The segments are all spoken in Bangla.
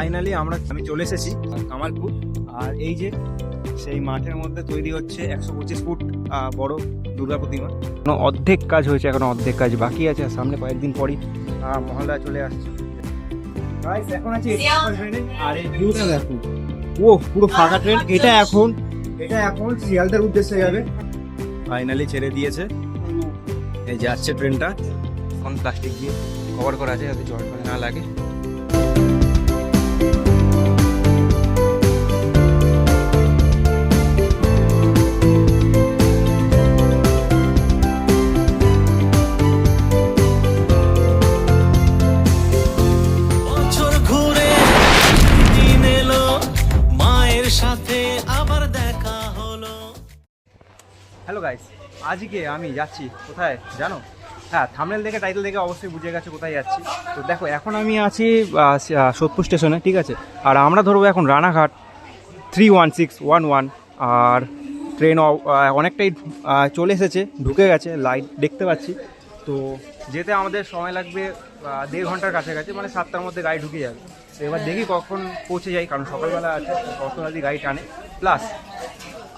ফাইনালি আমরা আমি চলে এসেছি কামালপুর। আর এই যে সেই মাঠের মধ্যে তৈরি হচ্ছে একশো পঁচিশ ফুট বড় দুর্গা প্রতিমা। এখনও অর্ধেক কাজ হয়েছে এখন অর্ধেক কাজ বাকি আছে আর সামনে কয়েকদিন পরই আহ, মহল্লা চলে আসছে। এখন আছে আর এই ভিউটা দেখুন ও পুরো ফাঁকা ট্রেন এটা এখন এটা এখন শিয়ালদার উদ্দেশ্যে যাবে। ফাইনালি ছেড়ে দিয়েছে। এই যাচ্ছে ট্রেনটা এখন প্লাস্টিক দিয়ে কভার করা আছে যাতে জল না লাগে। আজকে আমি যাচ্ছি, কোথায় জানো? হ্যাঁ থামনেল দেখে টাইটেল দেখে অবশ্যই বুঝে গেছে কোথায় যাচ্ছি। তো দেখো, এখন আমি আছি সোদপুর স্টেশনে ঠিক আছে? আর আমরা ধরবো এখন Ranaghat three one six one one আর ট্রেন অনেকটাই চলে এসেছে, ঢুকে গেছে লাইট দেখতে পাচ্ছি। তো যেতে আমাদের সময় লাগবে দেড় ঘণ্টার কাছাকাছি মানে সাতটার মধ্যে গাড়ি ঢুকে যাবে। তো এবার দেখি কখন পৌঁছে যাই, কারণ সকালবেলা আছে কতরাদি গাড়ি টানে। প্লাস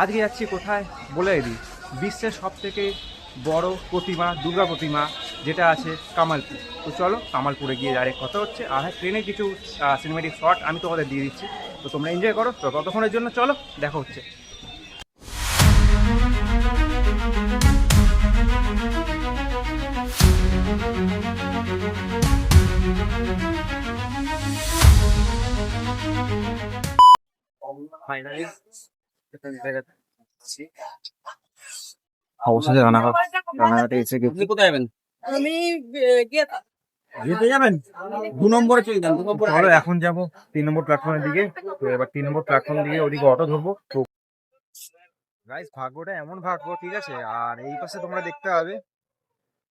আজকে যাচ্ছি কোথায়, বলে দিই। বিশ্বের সব থেকে বড় প্রতিমা, দুর্গা প্রতিমা যেটা আছে কামালপুর। তো চলো, কামালপুরে গিয়ে ডাইরেক্ট কথা হচ্ছে। আর হ্যাঁ ট্রেনে কিছু সিনেমেটিক শট আমি তোমাদের দিয়ে দিচ্ছি। তো তোমরা এনজয় করো। তো ততক্ষণের জন্য চলো, দেখা হচ্ছে। ফাইনালি অবশেষে রানাঘাট রানাঘাটে এসে গেছি কোথায় যাবেন? আমি যেতে যাবেন? দু নম্বরে চলে যান চলো এখন যাব তিন নম্বর প্ল্যাটফর্মের দিকে। তো এবার তিন নম্বর প্ল্যাটফর্ম দিকে ওদিকে অটো ধরবো। তো গাইস ভাগ্যটা এমন ভাগ্য ঠিক আছে? আর এই পাশে তোমরা দেখতে পাবে।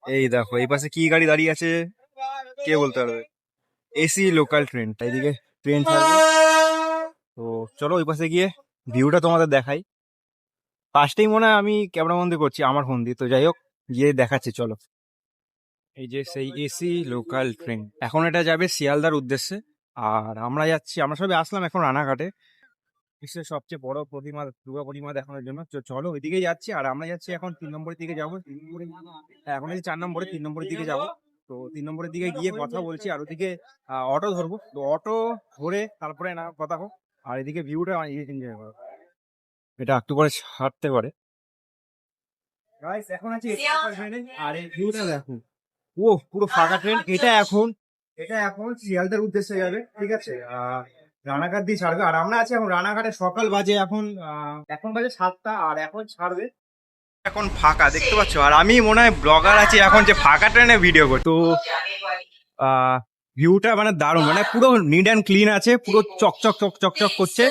এই দেখো এই পাশে কি গাড়ি দাঁড়িয়ে আছে? কে বলতে পারবে? এসি লোকাল ট্রেন এইদিকে ট্রেন ছাড়বে তো চলো ওই পাশে গিয়ে ভিউটা তোমাদের দেখাই। ফার্স্টেই মনে হয় আমি ক্যামেরা বন্দি করছি আমার ফোন দিয়ে। তো যাই হোক, গিয়ে দেখাচ্ছি, চলো। এই যে সেই এসি লোকাল ট্রেন এখন এটা যাবে শিয়ালদার উদ্দেশ্যে। আর আমরা যাচ্ছি, আমরা সবাই আসলাম এখন রানাঘাটে। বিশ্বের সবচেয়ে বড় প্রতিমা, দুর্গা প্রতিমা দেখানোর জন্য। চলো ওইদিকে যাচ্ছি, আর আমরা যাচ্ছি এখন তিন নম্বরের দিকে যাব। এখন এই চার নম্বরে, তিন নম্বরের দিকে যাব। তো তিন নম্বরের দিকে গিয়ে কথা বলছি, আর ওদিকে অটো ধরবো। তো অটো ধরে তারপরে না, কথা হোক। আর এদিকে ভিউটা এনজয় করো। এটা একটু পরে ছাড়তে পারে। এখন আছে আর এই ভিউটা দেখুন। ও পুরো ফাঁকা ট্রেন এটা এখন? এটা এখন শিয়ালদার উদ্দেশ্যে যাবে ঠিক আছে? রানাঘাট দিয়ে ছাড়বে। আর আমরা আছি এখন রানাঘাটে সকাল বাজে এখন এখন বাজে সাতটা আর এখন ছাড়বে। এখন ফাঁকা দেখতে পাচ্ছ? আর আমি মনে হয় ব্লগার আছি এখন যে ফাঁকা ট্রেনে ভিডিও করি তো ভিউটা মানে দারুণ। মানে পুরো নিট অ্যান্ড ক্লিন আছে, পুরো চকচক চক চকচক করছে।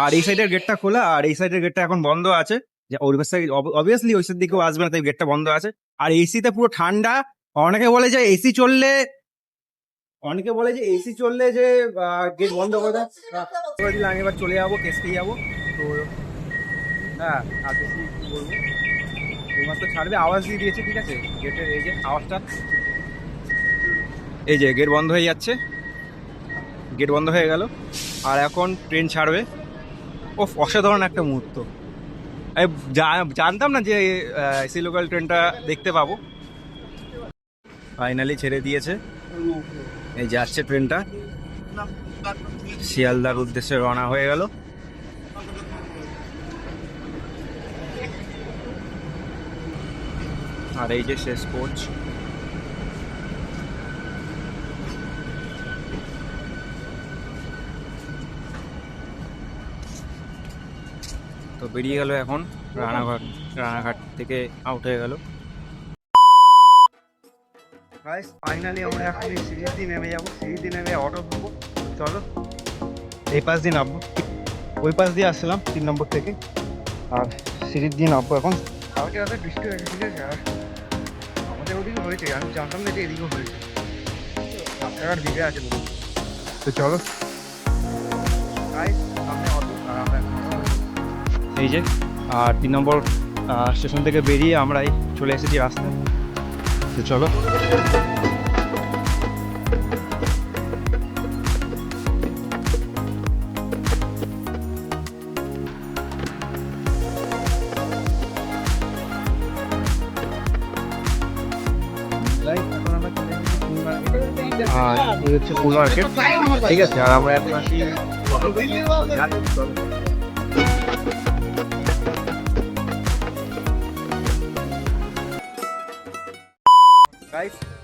আর এই সাইডের গেটটা খোলা, আর এই সাইডের গেটটা এখন বন্ধ আছে। যে অবভিয়াসলি ওই সাইড দিকেও আসবে না, তাই গেটটা বন্ধ আছে। আর এসিতে পুরো ঠান্ডা। অনেকে বলে যে এসি চললে, অনেকে বলে যে এসি চললে যে গেট বন্ধ করে দেয়। আমি এবার চলে যাব কেসকে যাব। তো হ্যাঁ আর বেশি বলব। এইমাত্র ছাড়বে, আওয়াজ দিয়ে দিয়েছে, ঠিক আছে? গেটের এই যে আওয়াজটা। এই যে গেট বন্ধ হয়ে যাচ্ছে। গেট বন্ধ হয়ে গেল। আর এখন ট্রেন ছাড়বে। ও অসাধারণ একটা মুহূর্ত। জানতাম না যে এসি লোকাল ট্রেনটা দেখতে পাবো। ফাইনালি ছেড়ে দিয়েছে। এই যাচ্ছে ট্রেনটা শিয়ালদার উদ্দেশ্যে রওনা হয়ে গেল। আর এই যে শেষ কোচ বেরিয়ে গেল এখন, রানাঘাট রানাঘাট থেকে আউট হয়ে গেল। ফাইনালি আমরা এখন নেমে নেমে অটো চলো, এই পাশ দিয়ে নামবো। ওই পাশ দিয়ে তিন নম্বর থেকে। আর দিয়ে নামবো এখন। রাতে বৃষ্টি ঠিক আছে? আমাদের ওদিকে হয়েছে, আমি জানতাম না যে এদিকেও হয়েছে। রাস্তাঘাট ভিজে আছে। তো চলো। অটো এই যে আর তিন নম্বর স্টেশন থেকে বেরিয়ে আমরা চলে এসেছি রাস্তায়। তো চলো। হচ্ছে ফুল মার্কেট। ঠিক আছে আর আমরা এখন আসি।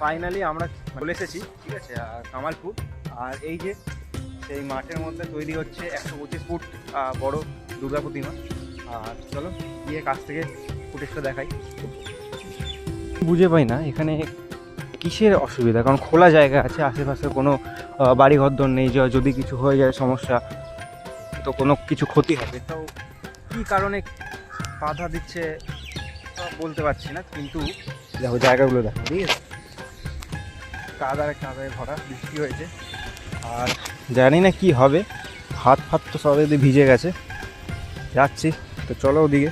ফাইনালি আমরা চলে এসেছি ঠিক আছে কামালপুর। আর এই যে সেই মাঠের মধ্যে তৈরি হচ্ছে একশো পঁচিশ ফুট বড় দুর্গা প্রতিমা। আর চলো গিয়ে কাছ থেকে ফুটেজটা দেখাই। বুঝে পাই না এখানে কিসের অসুবিধা? কারণ খোলা জায়গা আছে আশেপাশে কোনো আহ, বাড়ি ঘরদর নেই যে যদি কিছু হয়ে যায় সমস্যা তো কোনো কিছু ক্ষতি হবে। তো কী কারণে বাধা দিচ্ছে বলতে পারছি না কিন্তু দেখো জায়গাগুলো দেখো ঠিক আছে? কাদারে কাদায় ভরা বৃষ্টি হয়েছে। আর জানি না কি হবে। হাত ফাত তো সব এদিকে ভিজে গেছে। যাচ্ছি, তো চলো ওদিকে।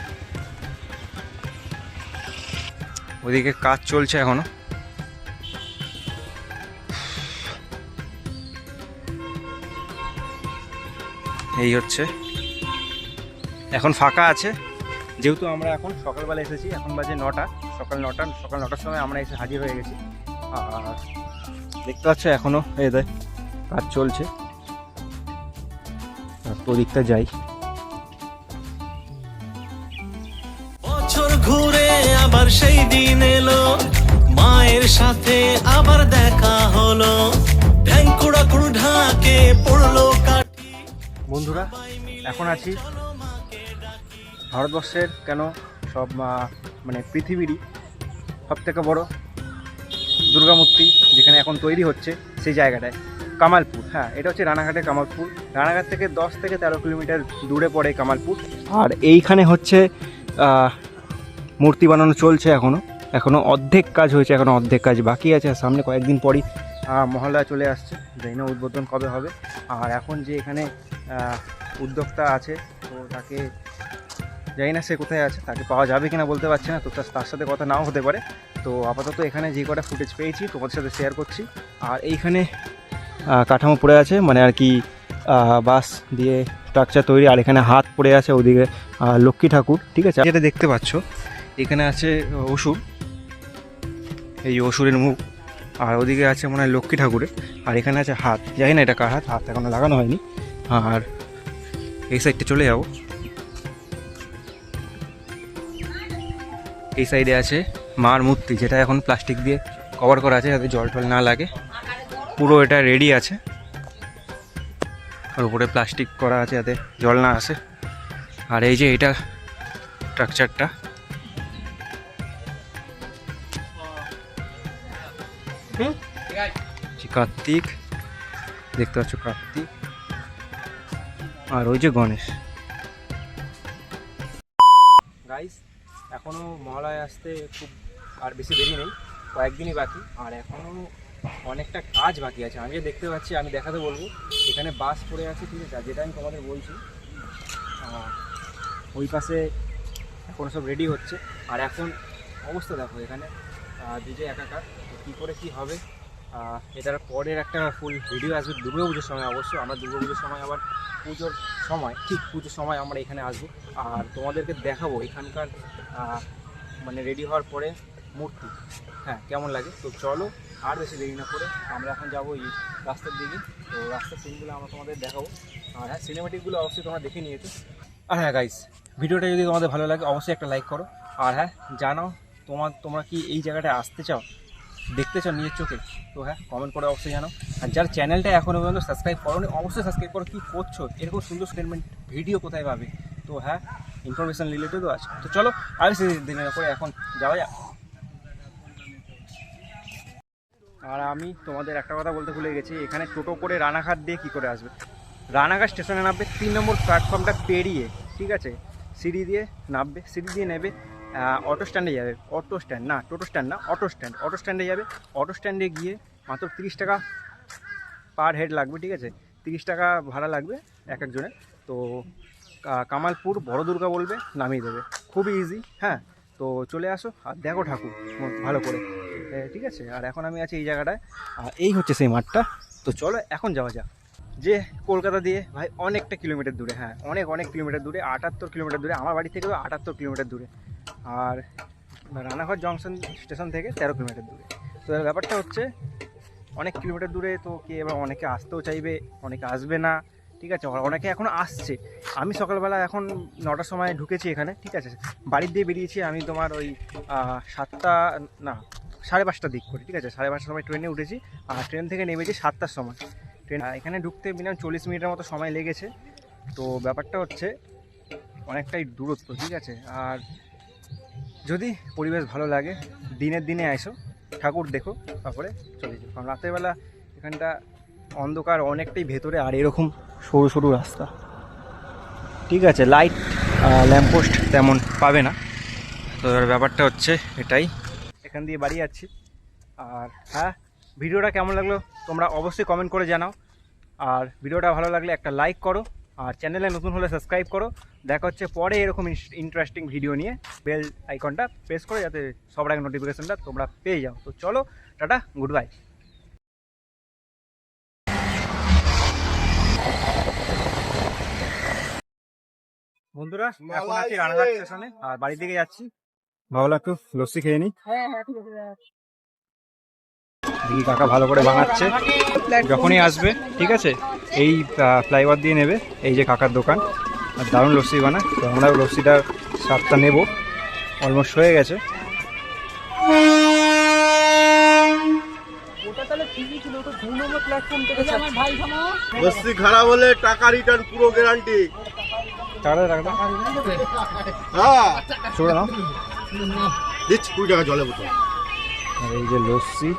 ওদিকে কাজ চলছে এখনও। এই হচ্ছে। এখন ফাঁকা আছে। যেহেতু আমরা এখন সকালবেলা এসেছি, এখন বাজে নটা। সকাল নটা, সকাল নটার সময় আমরা এসে হাজির হয়ে গেছি। আর দেখতে পাচ্ছ এখনও এই দেয় কাজ চলছে। তো দিকটা যাই। বছর ঘুরে আবার সেই দিন এলো মায়ের সাথে আবার দেখা হলো। ঢ্যাঙ্কুড়া কুড় ঢাকে পড়ল কাঠি। বন্ধুরা এখন আছি ভারতবর্ষের কেন সব মানে পৃথিবীরই সব থেকে বড় দুর্গা মূর্তি যেখানে এখন তৈরি হচ্ছে সেই জায়গাটায়। কামালপুর হ্যাঁ এটা হচ্ছে রানাঘাটের কামালপুর। রানাঘাট থেকে দশ থেকে তেরো কিলোমিটার দূরে পড়ে কামালপুর। আর এইখানে হচ্ছে মূর্তি বানানো চলছে এখনও এখনও অর্ধেক কাজ হয়েছে এখনও অর্ধেক কাজ বাকি আছে। আর সামনে কয়েকদিন পরই আহ, মহল্লা চলে আসছে। জানি না উদ্বোধন কবে হবে। আর এখন যে এখানে উদ্যোক্তা আছে তো তাকে জানি না সে কোথায় আছে তাকে পাওয়া যাবে কিনা বলতে পারছি না। তো তার সাথে কথা নাও হতে পারে। তো আপাতত এখানে যে কটা ফুটেজ পেয়েছি, তোমাদের সাথে শেয়ার করছি। আর এইখানে কাঠামো পড়ে আছে মানে আর কি বাঁশ দিয়ে স্ট্রাকচার তৈরি, আর এখানে হাত পড়ে আছে ওদিকে লক্ষ্মী ঠাকুর, ঠিক আছে? যেটা দেখতে পাচ্ছ, এখানে আছে অসুর। এই অসুরের মুখ, আর ওদিকে আছে মনে হয় লক্ষ্মী ঠাকুরের, আর এখানে আছে হাত। জানি না এটা কার হাত হাত এখনও লাগানো হয়নি। আর এই সাইডটা চলে যাব। এই সাইডে আছে মার মূর্তি, যেটা এখন প্লাস্টিক দিয়ে কভার করা আছে, যাতে জল টল না লাগে। পুরো এটা রেডি আছে। আর উপরে প্লাস্টিক করা আছে যাতে জল না আসে। আর এই যে এটা স্ট্রাকচারটা কার্তিক, দেখতে পাচ্ছ কার্তিক। আর ওই যে গণেশ। গাইস এখনও মহালয় আসতে খুব আর বেশি দেরি নেই, কয়েকদিনই বাকি। আর এখনও অনেকটা কাজ বাকি আছে। আমি যে দেখতে পাচ্ছি, আমি দেখাতে বলব, এখানে বাস পড়ে আছে, ঠিক আছে? যেটা আমি তোমাদের বলছি ওই পাশে এখন সব রেডি হচ্ছে। আর এখন অবস্থা দেখো, এখানে ডিজে একাকার কী করে কী হবে? এটার পরের একটা ফুল ভিডিও আসবে দুর্গা পুজোর সময় অবশ্যই। আমরা দুর্গা পুজোর সময় আবার পুজোর সময়, ঠিক পুজোর সময় আমরা এখানে আসব। আর তোমাদেরকে দেখাবো, এখানকার মানে রেডি হওয়ার পরে মূর্তি। হ্যাঁ কেমন লাগে? তো চলো, আর বেশি দেরি না করে আমরা এখন যাব এই রাস্তার দিকে। তো রাস্তার সিনগুলো আমরা তোমাদের দেখাবো। আর হ্যাঁ সিনেমেটিকগুলো অবশ্যই তোমরা দেখে নিয়েছো। আর হ্যাঁ গাইস ভিডিওটা যদি তোমাদের ভালো লাগে, অবশ্যই একটা লাইক করো। আর হ্যাঁ জানাও তোমার, তোমরা কি এই জায়গাটায় আসতে চাও? দেখতে চাও নিজের চোখে? তো হ্যাঁ কমেন্ট করে অবশ্যই জানাও। আর যার চ্যানেলটা এখনও পর্যন্ত সাবস্ক্রাইব করো অবশ্যই সাবস্ক্রাইব করো। কী করছ? এরকম সুন্দর স্টেটমেন্ট ভিডিও কোথায় পাবে? তো হ্যাঁ ইনফরমেশন রিলেটেডও আছে। তো চলো, আর বেশি দেরি না করে এখন যাওয়া যাক। আর আমি তোমাদের একটা কথা বলতে ভুলে গেছি, এখানে টোটো করে রানাঘাট দিয়ে কী করে আসবে? রানাঘাট স্টেশনে নামবে, তিন নম্বর প্ল্যাটফর্মটা পেরিয়ে, ঠিক আছে? সিঁড়ি দিয়ে নামবে, সিঁড়ি দিয়ে নেবে অটো স্ট্যান্ডে যাবে। অটো স্ট্যান্ড না, টোটো স্ট্যান্ড না অটো স্ট্যান্ড অটো স্ট্যান্ডে যাবে। অটো স্ট্যান্ডে গিয়ে মাত্র তিরিশ টাকা পার হেড লাগবে, ঠিক আছে? তিরিশ টাকা ভাড়া লাগবে এক একজনের। তো কামালপুর বড় দুর্গা বলবে, নামিয়ে দেবে। খুবই ইজি হ্যাঁ? তো চলে আসো আর দেখো ঠাকুর, ভালো করে। ঠিক আছে? আর এখন আমি আছি এই জায়গাটায়। আর এই হচ্ছে সেই মাঠটা। তো চলো, এখন যাওয়া যাক। যে কলকাতা দিয়ে, ভাই, অনেকটা কিলোমিটার দূরে হ্যাঁ অনেক অনেক কিলোমিটার দূরে, আটাত্তর কিলোমিটার দূরে, আমার বাড়ি থেকেও আটাত্তর কিলোমিটার দূরে। আর রানাঘাট জংশন স্টেশন থেকে তেরো কিলোমিটার দূরে। তো এর ব্যাপারটা হচ্ছে, অনেক কিলোমিটার দূরে তো কে এবার অনেকে আসতেও চাইবে, অনেকে আসবে না, ঠিক আছে? অনেকে এখন আসছে। আমি সকালবেলা এখন নটার সময় ঢুকেছি এখানে, ঠিক আছে? বাড়ির দিয়ে বেরিয়েছি আমি তোমার ওই সাতটা, না সাড়ে পাঁচটার দিক করে, ঠিক আছে? সাড়ে পাঁচটার সময় ট্রেনে উঠেছি, আর ট্রেন থেকে নেমেছি সাতটার সময়। ট্রেন এখানে ঢুকতে মিনিমাম চল্লিশ মিনিটের মতো সময় লেগেছে। তো ব্যাপারটা হচ্ছে অনেকটাই দূরত্ব, ঠিক আছে? আর যদি পরিবেশ ভালো লাগে, দিনের দিনে আইসো ঠাকুর দেখো, তারপরে চলে যাও। কারণ রাতেরবেলা এখানটা অন্ধকার অনেকটাই ভেতরে, আর এরকম সরু সরু রাস্তা। ঠিক আছে লাইট ল্যাম্পপোস্ট তেমন পাবে না। তো ব্যাপারটা হচ্ছে এটাই। এখান দিয়ে বাড়ি যাচ্ছি। আর হ্যাঁ ভিডিওটা কেমন লাগল তোমরা অবশ্যই কমেন্ট করে জানাও। আর ভিডিওটা ভালো লাগলে একটা লাইক করো। আর চ্যানেলে নতুন হলে সাবস্ক্রাইব করো। দেখা হচ্ছে পরে এরকম ইন্টারেস্টিং ভিডিও নিয়ে। বেল আইকনটা প্রেস করে যাতে সবার আগে নোটিফিকেশানটা তোমরা পেয়ে যাও। তো চলো, টাটা গুড বাই বন্ধুরা, এখন আছি রানাঘাট স্টেশনে আর বাড়ির দিকে যাচ্ছি। ভাবলাম একটু লস্যি খেয়ে নি? দেখি কাকা ভালো করে বানাচ্ছে। যখনই আসবে ঠিক আছে? এই ফ্লাইওভার দিয়ে নেবে এই যে কাকার দোকান। আর দারুণ লস্যি বানায়। তো আমরা লস্যিটার স্বাদটা নেব। অলমোস্ট হয়ে গেছে। বস্তি খারাপ হলে টাকা রিটার্ন পুরো গ্যারান্টি হ্যাঁ। নাও দিচ্ছি কুড়ি টাকা জলে বোতল। আর এই যে লস্যি।